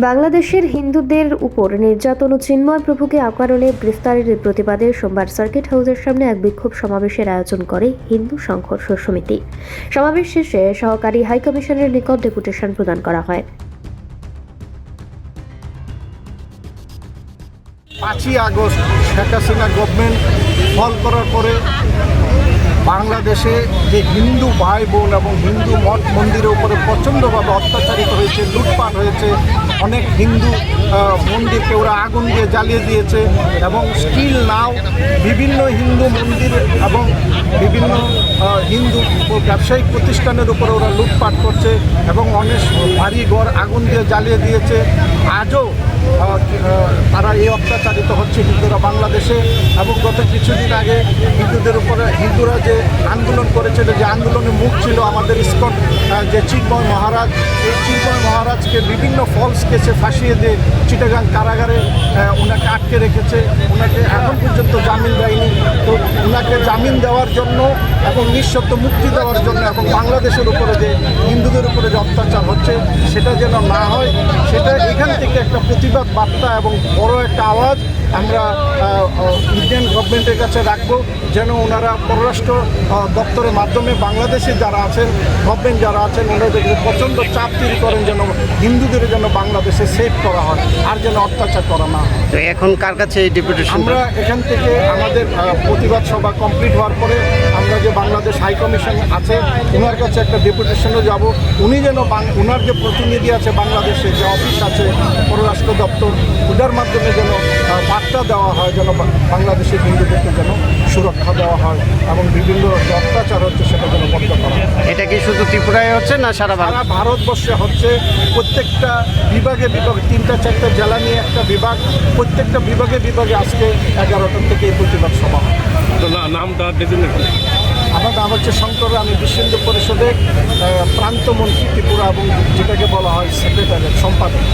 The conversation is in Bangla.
বাংলাদেশের হিন্দুদের উপর নির্যাতন ও চিন্ময় প্রভুকে অকারণে গ্রেফতারের প্রতিবাদে সোমবার সার্কিট হাউসের সামনে এক বিক্ষোভ সমাবেশের আয়োজন করে হিন্দু সংঘর্ষ সমিতি। সমাবেশ শেষে সহকারী হাইকমিশনের নিকট ডেপুটেশন প্রদান করা হয়। পাঁচই August Sheikh Hasina government fall করার পরে বাংলাদেশে যে হিন্দু ভাই বোন এবং হিন্দু মঠ মন্দিরের উপরে প্রচণ্ডভাবে অত্যাচারিত হয়েছে, লুটপাট হয়েছে, অনেক হিন্দু মন্দিরকে ওরা আগুন দিয়ে জ্বালিয়ে দিয়েছে এবং স্টিল নাও বিভিন্ন হিন্দু মন্দির এবং বিভিন্ন ব্যবসায়িক প্রতিষ্ঠানের উপরে ওরা লুটপাট করছে এবং অনেক বাড়ি ঘর আগুন দিয়ে জ্বালিয়ে দিয়েছে। আজও তারা এই অত্যাচারিত হচ্ছে হিন্দুরা বাংলাদেশে এবং গত কিছুদিন আগে হিন্দুদের উপরে, হিন্দুরা যে আন্দোলন করেছিল, যে আন্দোলনের মুখ ছিল আমাদের ইস্কন যে চিন্ময় মহারাজ, এই চিন্ময় মহারাজকে বিভিন্ন ফলস কেসে ফাঁসিয়ে দিয়ে চিটাগাং কারাগারে ওনাকে আটকে রেখেছে। ওনাকে এখন পর্যন্ত জামিন দেয়নি। তো ওনাকে জামিন দেওয়ার জন্য এবং নিঃশব্দ মুক্তি দেওয়ার জন্য এবং বাংলাদেশের উপরে যে হিন্দুদের উপরে যে অত্যাচার হচ্ছে, সেটা যেন না হয়, সেটা এখান একটা প্রতিবাদ বার্তা এবং বড় একটা আওয়াজ আমরা ইন্ডিয়ান গভর্নমেন্টের কাছে রাখব যেন ওনারা পররাষ্ট্র দপ্তরের মাধ্যমে বাংলাদেশে যারা আছেন গভর্নমেন্ট যারা আছেন ওনাদেরকে প্রচণ্ড চাপ তৈরি করেন যেন হিন্দুদের যেন বাংলাদেশে সেভ করা হয় আর যেন অত্যাচার করা না হয়। এখন কার কাছে এই আমরা এখান থেকে আমাদের প্রতিবাদ সভা কমপ্লিট হওয়ার পরে আমরা যে বাংলাদেশ হাই কমিশন আছে ওনার কাছে একটা ডেপুটেশনে যাব। উনি যেন বাং- ওনার যে প্রতিনিধি আছে বাংলাদেশে যে অফিস আছে পররাষ্ট্র দপ্তর ওটার মাধ্যমে যেন বার্তা দেওয়া হয় যেন বা- বাংলাদেশের হিন্দুদেরকে যেন সুরক্ষা দেওয়া হয় এবং বিভিন্ন যে অত্যাচার হচ্ছে সেটা যেন বন্ধ করা হয়। এটা কি শুধু ত্রিপুরায় হচ্ছে না সারা ভারত? সারা ভারতবর্ষে হচ্ছে প্রত্যেকটা বিভাগে বিভাগ তিনটা চারটা জেলা নিয়ে একটা বিভাগ প্রত্যেকটা বিভাগে বিভাগে আজকে এগারোটা থেকে এই প্রতিবাদ সভা হয়। নামটা আমার নাম হচ্ছে শঙ্কর আমি বিশ্ব হিন্দু পরিষদের প্রান্তমন্ত্রী ত্রিপুরা এবং যেটাকে বলা হয় সেক্রেটারি সম্পাদক।